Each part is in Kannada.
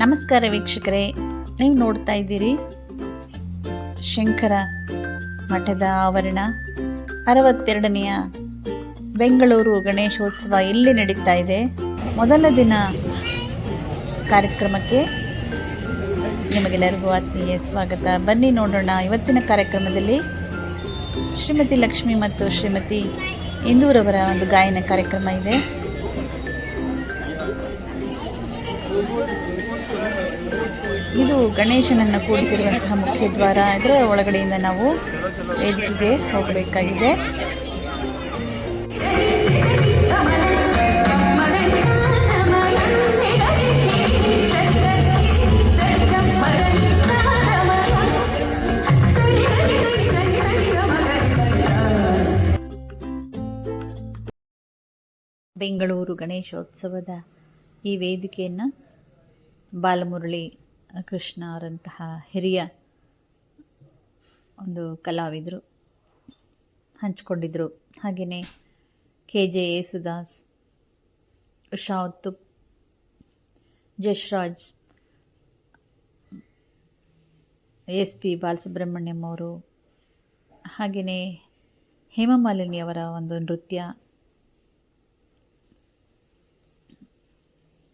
ನಮಸ್ಕಾರ ವೀಕ್ಷಕರೇ, ನೀವು ನೋಡ್ತಾ ಇದ್ದೀರಿ ಶಂಕರ ಮಠದ ಆವರಣ, ಅರವತ್ತೆರಡನೆಯ ಬೆಂಗಳೂರು ಗಣೇಶೋತ್ಸವ ಇಲ್ಲಿ ನಡೀತಾ ಇದೆ? ಮೊದಲ ದಿನ ಕಾರ್ಯಕ್ರಮಕ್ಕೆ ನಿಮಗೆಲ್ಲರಿಗೂ ಆತ್ಮೀಯ ಸ್ವಾಗತ. ಬನ್ನಿ ನೋಡೋಣ ಇವತ್ತಿನ ಕಾರ್ಯಕ್ರಮದಲ್ಲಿ ಶ್ರೀಮತಿ ಲಕ್ಷ್ಮಿ ಮತ್ತು ಶ್ರೀಮತಿ ಇಂದೂರವರ ಒಂದು ಗಾಯನ ಕಾರ್ಯಕ್ರಮ ಇದೆ. ಇದು ಗಣೇಶನನ್ನು ಕೂಡಿಸಿರುವಂತಹ ಮುಖ್ಯ ದ್ವಾರ ಅಂದರೆ ಒಳಗಡೆಯಿಂದ ನಾವು ವೇದಿಕೆಗೆ ಹೋಗಬೇಕಾಗಿದೆ. ಬೆಂಗಳೂರು ಗಣೇಶೋತ್ಸವದ ಈ ವೇದಿಕೆಯನ್ನು ಬಾಲಮುರಳಿ ಕೃಷ್ಣ ಅವರಂತಹ ಹಿರಿಯ ಒಂದು ಕಲಾವಿದರು ಹಂಚಿಕೊಂಡಿದ್ದರು ಹಾಗೆಯೇ K J Yesudas, Usha Uthup Jasraj S P Balasubrahmanyam ಅವರು ಹಾಗೆಯೇ ಹೇಮಮಾಲಿನಿ ಅವರ ಒಂದು ನೃತ್ಯ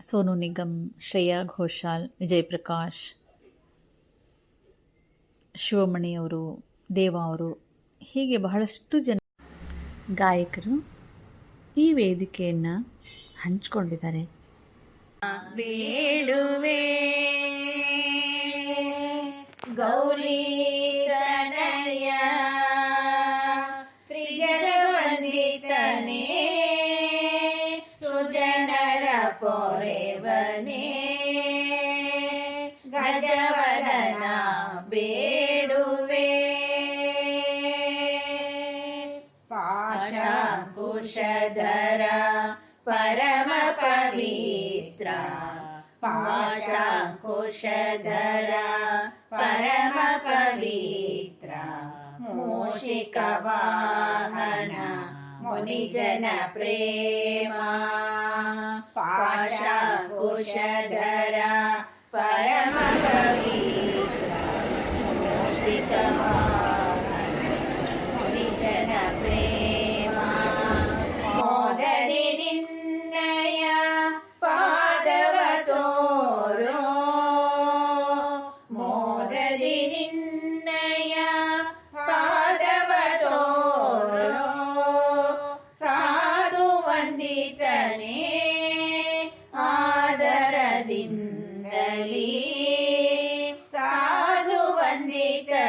ಸೋನು ನಿಗಮ್, ಶ್ರೇಯಾ ಘೋಷಾಲ್ ವಿಜಯ್ ಪ್ರಕಾಶ್ ಶಿವಮಣಿ ಅವರು, ದೇವ ಅವರು, ಹೀಗೆ ಬಹಳಷ್ಟು ಜನ ಗಾಯಕರು ಈ ವೇದಿಕೆಯನ್ನು ಹಂಚಿಕೊಂಡಿದ್ದಾರೆ. ಗೌರಿ पोरे गजवदना बेडुवे। पाशापुषधरा परम पवित्रा पाशापुषधरा मूषिकवाहना। मुनिजन प्रेमा पाशाकुशधरा